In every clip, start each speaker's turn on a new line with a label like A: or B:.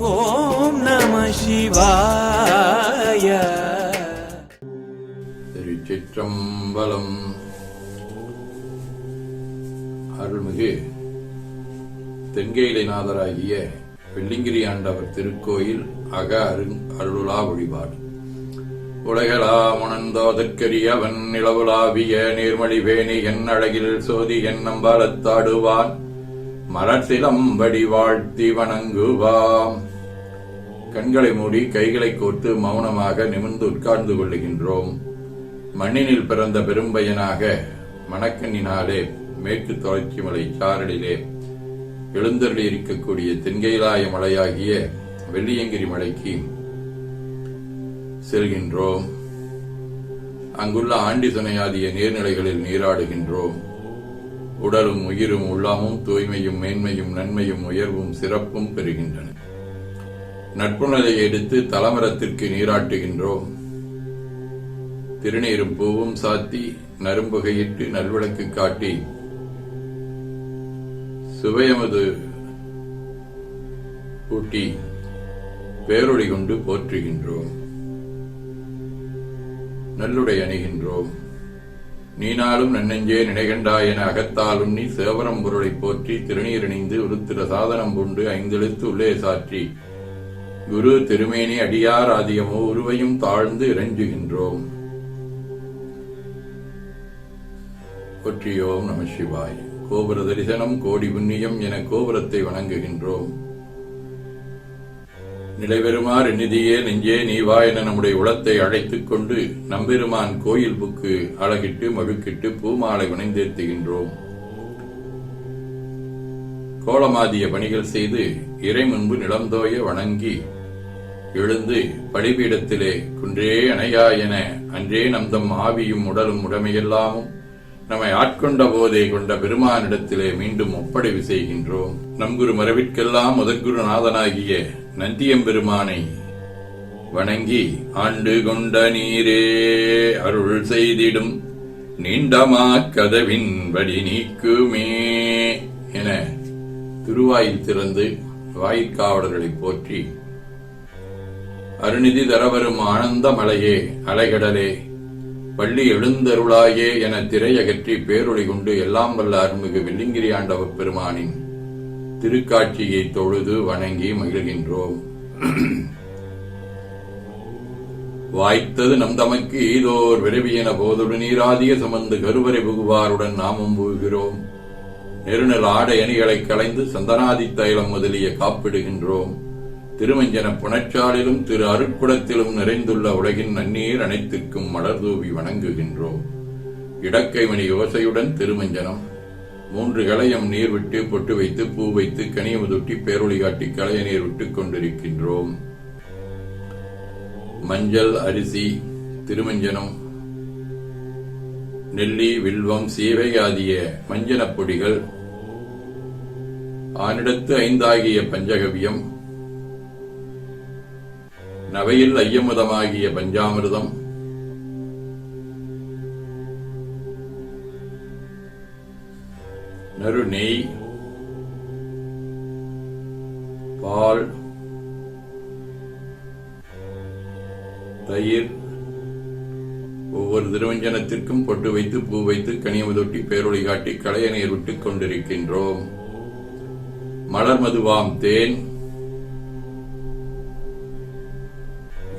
A: ஓம் நம சிவாய.
B: திருச்சிற்றம்பலம். அருள்மிகு தென்கேலிநாதராகிய வெள்ளிங்கிரி ஆண்டவர் திருக்கோயில் அக அரு அருளா வழிபாடு. உலகளா முனந்தோதற்கரியவன் நிலவுலாவிய நீர்மொழி வேணி என் அழகில் சோதி என் நம்பாலத்தாடுவான் மலர்சிலம்படி வாழ்த்தி வணங்குவாம். கண்களை மூடி கைகளை கோர்த்து மௌனமாக நிமிர்ந்து உட்கார்ந்து கொள்ளுகின்றோம். மண்ணினில் பிறந்த பெரும்பயனாக மணக்கண்ணினாலே மேற்கு தொடர்ச்சி மலை சாரலிலே எழுந்தருளி இருக்கக்கூடிய தென்கைலாய மலையாகிய வெள்ளியங்கிரி மலைக்கு செல்கின்றோம். அங்குள்ள ஆண்டி துணையாதிய நீர்நிலைகளில் நீராடுகின்றோம். உடலும் உயிரும் உள்ளமும் தூய்மையும் மேன்மையும் நன்மையும் உயர்வும் சிறப்பும் பெறுகின்றன. நட்புணரை எடுத்து தலமரத்திற்கு நீராட்டுகின்றோம். திருநீரும் பூவும் சாத்தி நரும்புகையிட்டு நல்விளக்கு காட்டி சுவையமது ஊட்டி பேரொழி கொண்டு போற்றுகின்றோம். நல்லுடை அணிகின்றோம். நீனாலும் நன்னெஞ்சே நினைகண்டாய் என அகத்தாலும் நீ சேவரம் பொருளை போற்றி திருநீர் இணைந்து உருத்திர சாதனம் பூண்டு ஐந்தெழுத்து உள்ளே சாற்றி. குரு திருமேனி அடியார் ஆதியமோ உருவையும் தாழ்ந்து இறைஞ்சுகின்றோம். ஒற்றியோம் நம சிவாய். கோபுர தரிசனம் கோடி புண்ணியம் என கோபுரத்தை வணங்குகின்றோம். நிலைபெறுமாறு நிதியே நெஞ்சே நீவா என நம்முடைய உளத்தை அழைத்துக் கொண்டு நம்பெருமான் கோயில் புக்கு அழகிட்டு மழுக்கிட்டு பூமாலை வணைந்தேத்துகின்றோம் கோலமாதிய பணிகள் செய்து இறை முன்பு நிலந்தோய வணங்கி எழுந்து படிபீடத்திலே குன்றே அணையா என அன்றே நம்தம் ஆவியும் உடலும் உடமையெல்லாமும் நம்மை ஆட்கொண்ட போதே கொண்ட பெருமானிடத்திலே மீண்டும் ஒப்படைவு செய்கின்றோம். நம் குரு மரபிற்கெல்லாம் முதற்குருநாதனாகிய நந்தியம்பெருமானை வணங்கி ஆண்டு கொண்ட நீரே அருள் செய்திடும். நீண்டமா கதவின் படி நீக்குமே என திருவாயில் திறந்து வாயிற்காவலர்களை போற்றி அருணிதி தரவரும் ஆனந்த மலையே அலைகடலே பள்ளி எழுந்தருளாயே என திரையகற்றி பேரொழி கொண்டு எல்லாம் வல்ல அருள்மிகு வெள்ளிங்கிரி ஆண்டவர் பெருமானின் திருக்காட்சியை தொழுது வணங்கி மகிழ்கின்றோம். வாய்த்தது நம் தமக்கு ஈதோர் விரைவியன போதொடு நீராதிய சுமந்து கருவறை புகுவாருடன் நாமும் புகுகிறோம். நெருநல் ஆடை அணிகளை களைந்து சந்தனாதி தைலம் முதலிய காப்பிடுகின்றோம். திருமஞ்சன புனச்சாலிலும் திரு அருட்குடத்திலும் நிறைந்துள்ள உலகின் நன்னீர் அனைத்திற்கும் மலர் தூவி வணங்குகின்றோம். இடக்கை மணி யோசையுடன் திருமஞ்சனம். மூன்று களையம் நீர் விட்டு பொட்டு வைத்து பூ வைத்து கனியமுதுட்டி பேரொளி காட்டி களைய நீர் விட்டுக் கொண்டிருக்கின்றோம். மஞ்சள் அரிசி திருமஞ்சனம் நெல்லி வில்வம் சீவை ஆகிய மஞ்சனப் பொடிகள் ஆனிடத்து ஐந்தாகிய பஞ்சகவியம் நவையில் ஐயமுதமாகிய பஞ்சாமிர்தம். நறு நெய் பால் தயிர் ஒவ்வொரு திருவஞ்சனத்திற்கும் பொட்டு வைத்து பூ வைத்து கனியமுதொட்டி பேரொழி காட்டி களைய நீர் விட்டுக் கொண்டிருக்கின்றோம். மலர் மதுவாம் தேன்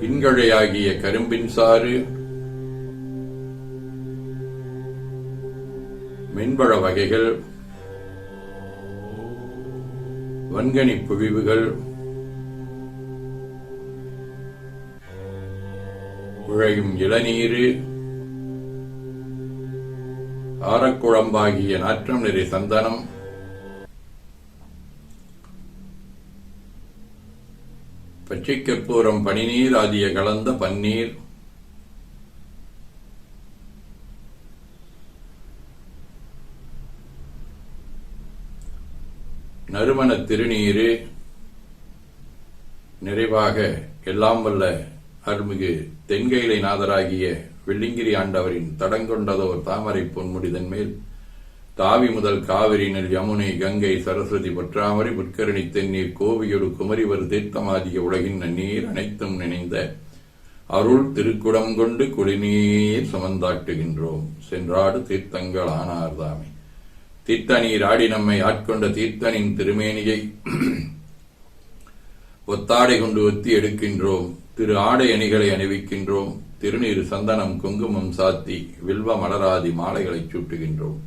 B: இன்கழையாகிய கரும்பின் சாறு மென்பழ வகைகள் வன்கனி புழிவுகள் உழையும் இளநீரு ஆரக்குழம்பாகிய நாற்றம் நிறை சந்தனம் பச்சை கற்பூரம் பனிநீர் ஆகிய கலந்த பன்னீர். நறுமண திருநீரு நிறைவாக எல்லாம் வல்ல அருமிகு தென்கைலை நாதராகிய வெள்ளிங்கிரி ஆண்டவரின் தடங்கொண்டதோர் தாமரை பொன்முடிதன் மேல் தாவி முதல் காவிரி நெல் யமுனை கங்கை சரஸ்வதி பற்றாமரை புட்கரணி தென்னீர் கோவியொடு குமரிவர் தீர்த்தமாதிய உலகின் நீர் அனைத்தும் நினைந்த அருள் திருக்குடம் கொண்டு குடிநீர் சுமந்தாட்டுகின்றோம். சென்றாடு தீர்த்தங்கள் ஆனார்தாமே. தீர்த்தநீர் ஆடி நம்மை ஆட்கொண்ட தீர்த்தனின் திருமேனியை ஒத்தாடை கொண்டு ஒத்தி எடுக்கின்றோம். திரு ஆடை அணிகளை அணிவிக்கின்றோம். திருநீர் சந்தனம் குங்குமம் சாத்தி வில்வ மலராதி மாலைகளை சூட்டுகின்றோம்.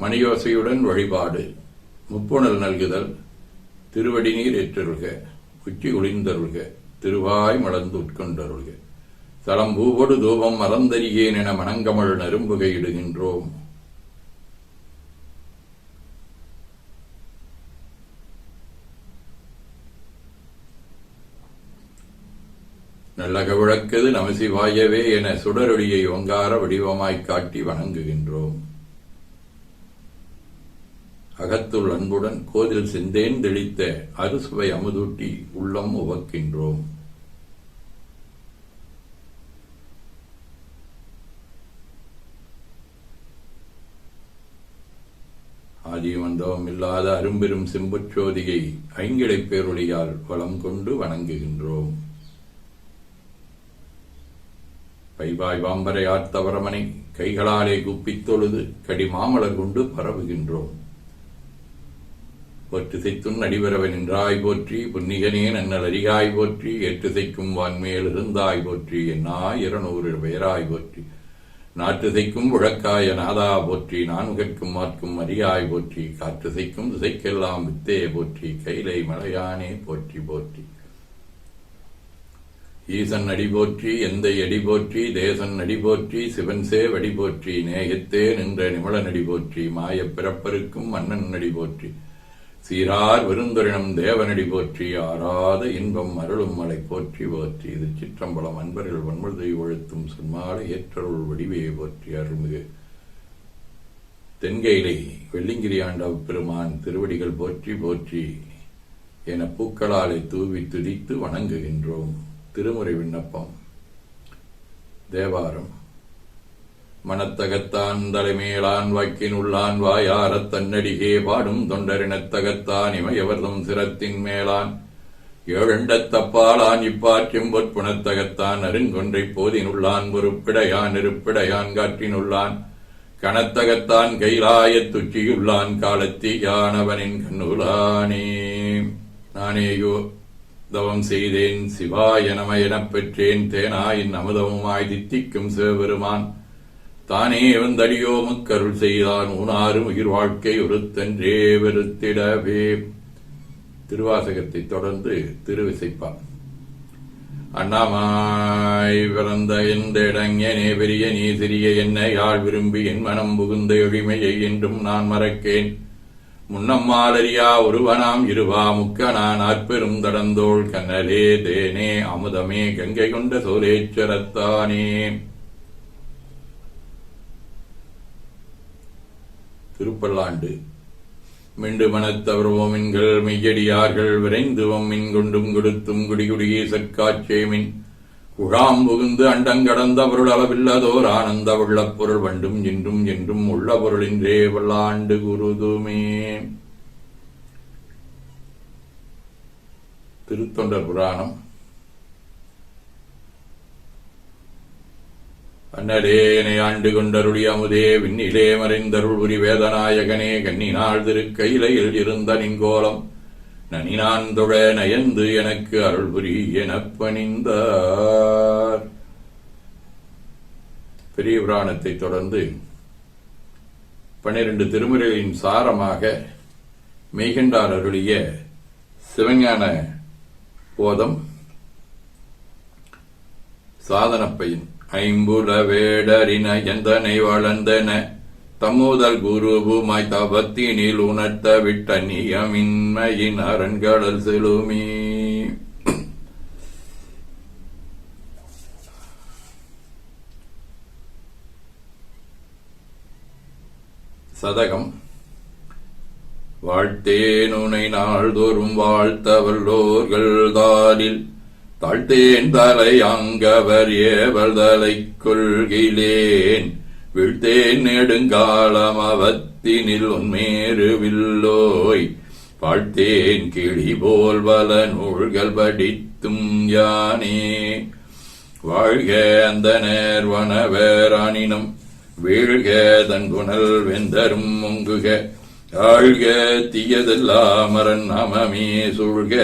B: மணியோசையுடன் வழிபாடு முப்புணல் நல்குதல் திருவடி நீர் ஏற்றருள்க உச்சி ஒளிந்தருள்க திருவாய் மலர்ந்து உட்கொண்டருள்க. தலம் பூவொடு தூபம் மறந்தறியேன் என மணங்கமல் நரும்புகையிடுகின்றோம் நல்லக விளக்கது நமசிவாயவே என சுடரொளியை ஓங்கார வடிவமாய்க் காட்டி வணங்குகின்றோம். அகத்துள் அன்புடன் கோதில் செந்தேன் தெளித்த அறுசுவை அமுதூட்டி உள்ளம் உவக்கின்றோம். ஆதிவந்தவம் இல்லாத அரும்பெரும் செம்புச்சோதியை ஐங்கிழை பேரொழியால் வளம் கொண்டு வணங்குகின்றோம். பைபாய் வாம்பரை ஆர்த்தவரமனை கைகளாலே குப்பித் தொழுது கடி மாமலர் கொண்டு பரவுகின்றோம். பொற்றுசைத்தும் நடிவரவன் நின்றாய் போற்றி புன்னிகனே நன்னல் அறிகாய் போற்றி ஏற்றுசைக்கும் வான்மேல் இருந்தாய் போற்றி என்னாய் இருநூறு பெயராய் போற்றி. நாற்றுசைக்கும் உழக்காய நாதா போற்றி நான்கற்கும் மாற்கும் அரியாய் போற்றி காற்றுசைக்கும் திசைக்கெல்லாம் வித்தே போற்றி கைலை மலையானே போற்றி போற்றி. ஈசன் அடி போற்றி எந்தை அடி போற்றி தேசன் அடி போற்றி சிவன்சே வடி போற்றி நேயத்தே நின்ற நிமலன் அடி போற்றி மாயப் பிறப்பருக்கும் மன்னன் அடி போற்றி. சீரார் விருந்தரினம் தேவனடி போற்றி ஆறாத இன்பம் அருளும் மலை போற்றி போற்றி. இது சிற்றம்பலம் அன்பர்கள் வன்முழுதை ஒழுத்தும் சொன்மாலை ஏற்றருள் வடிவையை போற்றி அருள்மிகு. தென்கையிலை வெள்ளிங்கிரி ஆண்டவ பெருமான் திருவடிகள் போற்றி போற்றி. என பூக்களாலை தூவி துதித்து வணங்குகின்றோம். திருமுறை விண்ணப்பம். தேவாரம். மனத்தகத்தான் தலைமேலான் வாக்கின் உள்ளான் வாயாரத் தன்னடிகே பாடும் தொண்டரினத்தகத்தான் இமையவர்தம் சிரத்தின் மேலான். ஏழண்டத் தப்பாலான் இப்பாற்றும் பொற்புணத்தகத்தான் அருங்கொன்றைப் போதினுள்ளான் பொறுப்பிடையான் இருப்பிடையான் காற்றினுள்ளான். கணத்தகத்தான் கைலாயத் துச்சியுள்ளான் காலத்தீயானவனின் கண்ணுலானே. நானேயோ தவம் செய்தேன் சிவாய நம எனப் பெற்றேன் தேனாயின் அமுதமுமாய் தித்திக்கும் சிவபெருமான் தானே வந்தடியோ முக்கருள் செய்தான் ஊனாரும் உயிர் வாழ்க்கை ஒருத்தன்றே வெறுத்திடவே. திருவாசகத்தை தொடர்ந்து திருவிசைப்பான். அண்ணாமாய் பிறந்த எந்த இடங்கனே பெரிய நீ சிறிய என்னை யாழ் விரும்பி என் மனம் புகுந்த எளிமையை என்றும் நான் மறக்கேன். முன்னம்மாலரியா ஒருவனாம் இருவா முக்கனான் ஆற்பெரும் தடந்தோள் கண்ணலே தேனே அமுதமே கங்கை கொண்ட சோலேச்சரத்தானே. திருப்பல்லாண்டு. மிண்டு மனத்தவர்வோம் என்கள் மெய்யடியார்கள் விரைந்துவம் மின் கொண்டும் கொடுத்தும் குடிகுடியே சற்காச்சேமின் குழாம் புகுந்து அண்டங்கடந்த பொருள் அளவில்லதோர் ஆனந்த உள்ளப் பொருள் வண்டும் என்றும் என்றும் உள்ள பொருளின்றே வல்லாண்டு குருதுமே. திருத்தொண்டர் புராணம். அன்னடேனை ஆண்டு கொண்டருடைய அமுதே விண்ணிலே மறைந்தருள் புரி வேதநாயகனே கண்ணினாள் திருக்கையிலையில் இருந்த நிங்கோலம் நனினான் தொழ நயந்து எனக்கு அருள் புரி எனப் பணிந்தார் பெரிய புராணத்தை தொடர்ந்து பன்னிரண்டு திருமுறைகளின் சாரமாக மெய்கண்டார் அருளிய சிவஞான போதம் சாதனப்பையன் ஐம்புல வேடரின எந்தனை வளர்ந்தன? தம்முதல் குருபுமாய் தவத்தினில் உணர்த்த விட்ட நியமின்மையின் அரண்கடல் செலுமி சதகம். வாழ்த்தேனுனை நாள்தோறும் வாழ்த்தவல்லோர்கள் தாரில் தாழ்த்தேன் தலை அங்கவர் ஏவல் தலை கொள்கிலேன். வீழ்த்தேன் நெடுங்காலம் அவத்தினில் உன்மேறு வில்லோய். வாழ்த்தேன் கிளி போல் வல நூல்கள் படித்தும் யானே. வாழ்க அந்த நேர்வனவேரானினம் வீழ்க தன் புனல் வெந்தரும் முங்குக. ஆழ்க தீயதெல்லாம் மரன் அமமே சூழ்க.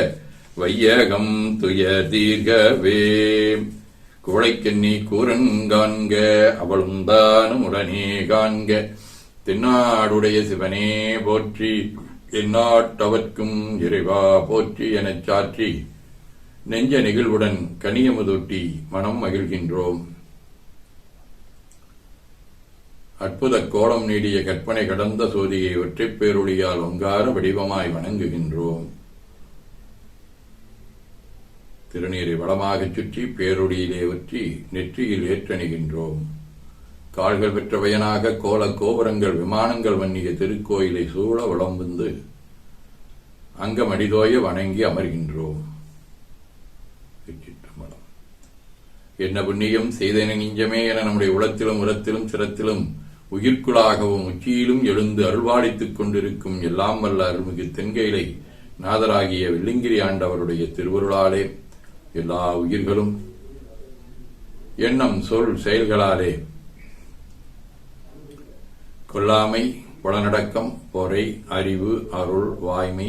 B: வையகம் துயர் தீர்கவே. குவளைக்கண்ணி கூரன்காண்க அவளும் தானும் உடனே காண்க. தென்னாடுடைய சிவனே போற்றி எந்நாட்டவர்க்கும் இறைவா போற்றி எனச் சாற்றி. நெஞ்ச நெகிழ்வுடன் கனியமுதொட்டி மனம் மகிழ்கின்றோம். அற்புத கோலம் நீடிய கற்பனை கடந்த சோதியை ஒற்றைப் பேரொழியால் ஒங்கார வடிவமாய் வணங்குகின்றோம். திருநீரை வளமாகச் சுற்றி பேரொடியிலே ஒற்றி நெற்றியில் ஏற்றணிகின்றோம். கால்கள் பெற்றவையனாக கோல கோபுரங்கள் விமானங்கள் வன்னிய திருக்கோயிலை சூழ வளம் வந்து அங்கமடிதோய வணங்கி அமர்கின்றோம். என்ன புண்ணியம் செய்தன நெஞ்சமே என நம்முடைய உளத்திலும் உரத்திலும் சிரத்திலும் உயிர்க்குளாகவும் உச்சியிலும் எழுந்து அருள்வாடித்துக் கொண்டிருக்கும் எல்லாம் வல்ல அருள்மிகு தென்கையிலை நாதராகிய வெள்ளிங்கிரி ஆண்டவருடைய திருவருளாலே எல்லா உயிர்களும் எண்ணம் சொல் செயல்களாலே கொல்லாமை புலனடக்கம் பொறை அறிவு அருள் வாய்மை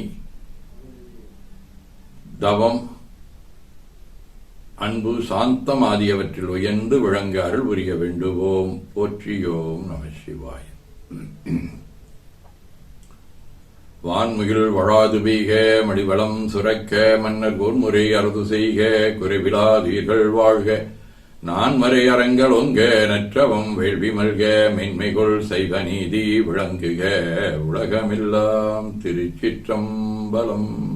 B: தவம் அன்பு சாந்தம் ஆகியவற்றில் உயர்ந்து விளங்க அருள் புரிய வேண்டுவோம். போற்றியோம் நம சிவாய. வான்முகில் வழாது பெய்க மடிவளம் சுரக்க மன்னர் கூர்முறை அறுது செய்க குறைவிலாதீர்கள் வாழ்க. நான் மறை அரங்கள் ஒங்க நற்றவம் வேள்வி மல்க மென்மைகொள் செய்வ நீதி விளங்குக. உலகமெல்லாம் திருச்சிற்றம்பலம்.